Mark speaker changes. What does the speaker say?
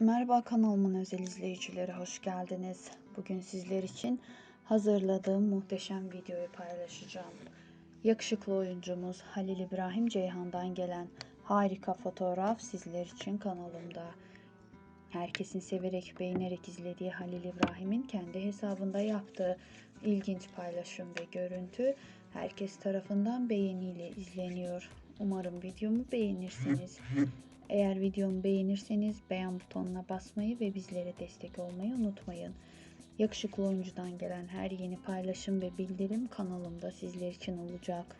Speaker 1: Merhaba kanalımın özel izleyicileri hoş geldiniz. Bugün sizler için hazırladığım muhteşem videoyu paylaşacağım. Yakışıklı oyuncumuz Halil İbrahim Ceyhan'dan gelen harika fotoğraf sizler için kanalımda. Herkesin severek beğenerek izlediği Halil İbrahim'in kendi hesabında yaptığı ilginç paylaşım ve görüntü herkes tarafından beğeniyle izleniyor. Umarım videomu beğenirsiniz. Eğer videomu beğenirseniz beğen butonuna basmayı ve bizlere destek olmayı unutmayın. Yakışıklı oyuncudan gelen her yeni paylaşım ve bildirim kanalımda sizler için olacak.